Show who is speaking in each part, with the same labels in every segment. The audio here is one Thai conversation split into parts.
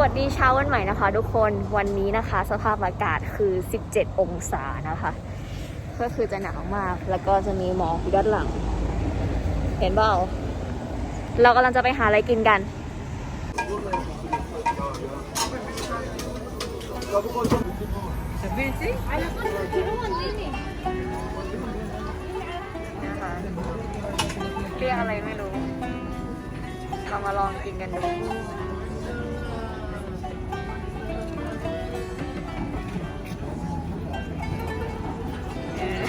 Speaker 1: วัสดีเช้าวันใหม่นะคะ ทุกคนวันนี้นะคะ สภาพอากาศคือ 17 องศานะคะ ก็คือจะหนาวมากแล้วก็จะมีหมอกด้านหลัง เห็นเปล่าเรากำลังจะไปหาอะไรกินกันนะคะเรียกอะไรไม่รู้ เรามาลองกินกันดู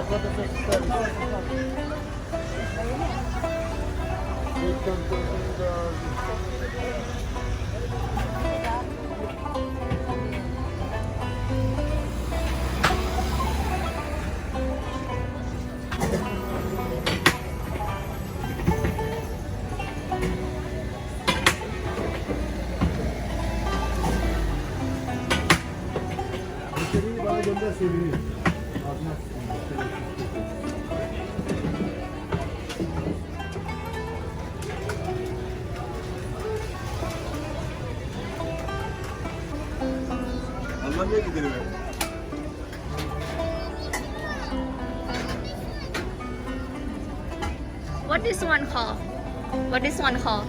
Speaker 1: çikolata
Speaker 2: sos bana gönder sevinirim.
Speaker 1: What is one call? What is one call?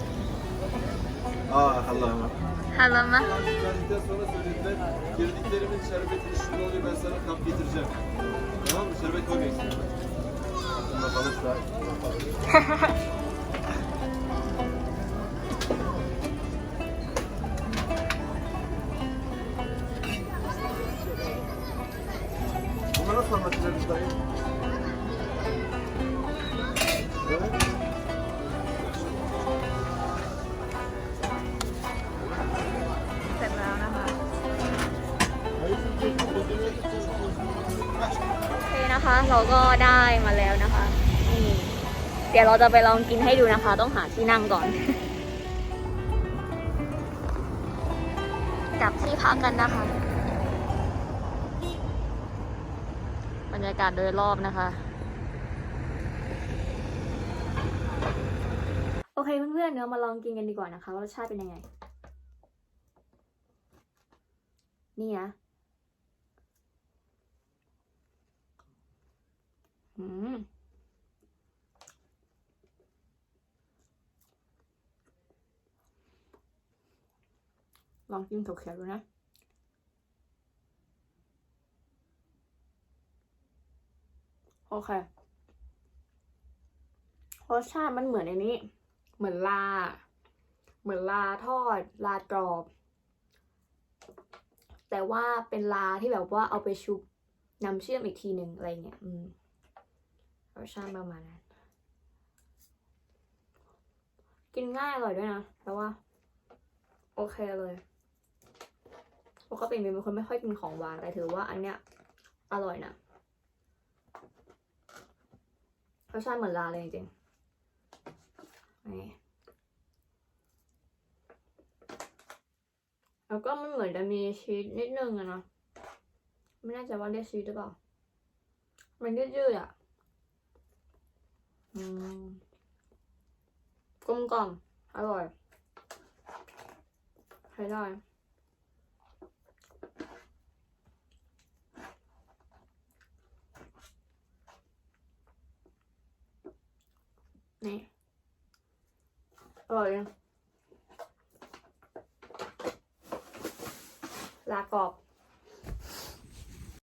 Speaker 3: Aa Allah'ım.
Speaker 1: Halama
Speaker 3: Geldikten sonra söylediler. Girdiklerimin şerbeti şurada oluyor ben sana kap getireceğim. Tamam mı? Şerbet koymayacaksın. Bunda kalırsa. Bunu nasıl anlatacağız dayı? Evet.
Speaker 1: นะคะ เราก็ได้มาแล้วนะคะนี่เดี๋ยวเราจะไปลองกินให้ดูนะคะ ต้องหาที่นั่งก่อน กลับที่พักกันนะคะ บรรยากาศโดยรอบนะคะโอเคเพื่อนๆเดี๋ยวมาลองกินกันดีกว่านะคะว่ารสชาติเป็นยังไง นี่นะ อืมลองกินถั่วเขียวดูนะโอเครสชาติมันเหมือนในนี้ เหมือนลา เหมือนลาทอด ลากรอบ แต่ว่าเป็นลาที่แบบว่าเอาไปชุบน้ำเชื่อมอีกทีหนึ่งอะไรเงี้ย อืม รสชาติประมาณนั้น กินง่ายอร่อยด้วยนะแต่ว่า โอเคเลยปกติเป็นคนไม่ค่อยกินของหวานแต่ถือว่าอันเนี้ยอร่อยนะรสชาติเหมือนลาเลยจริงๆนี่แล้วก็มันเหมือนจะมีชีสนิดนึงอะนะไม่แน่ใจว่าเรียกชีสหรือเปล่า มันยืดๆอะ กลมกล่อมอร่อยใช้ได้นี่อร่อยจังลากรอบ